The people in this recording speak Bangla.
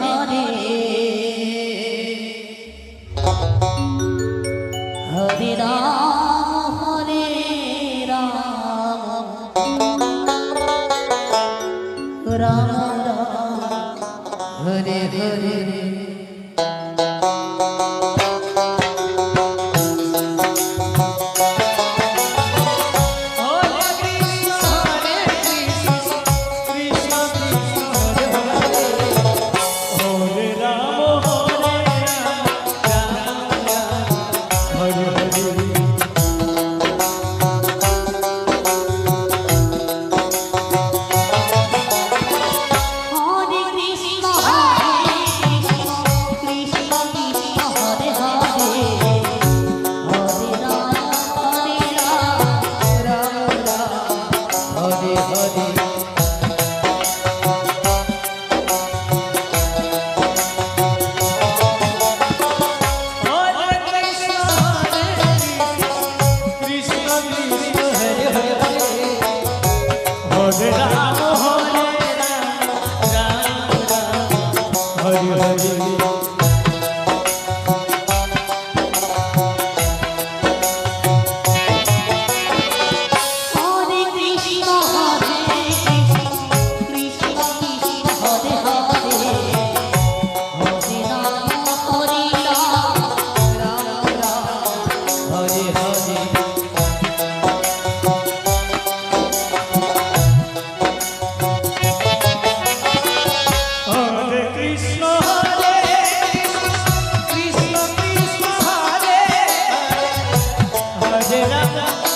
hardy. Hare Hare Hare Hare Raja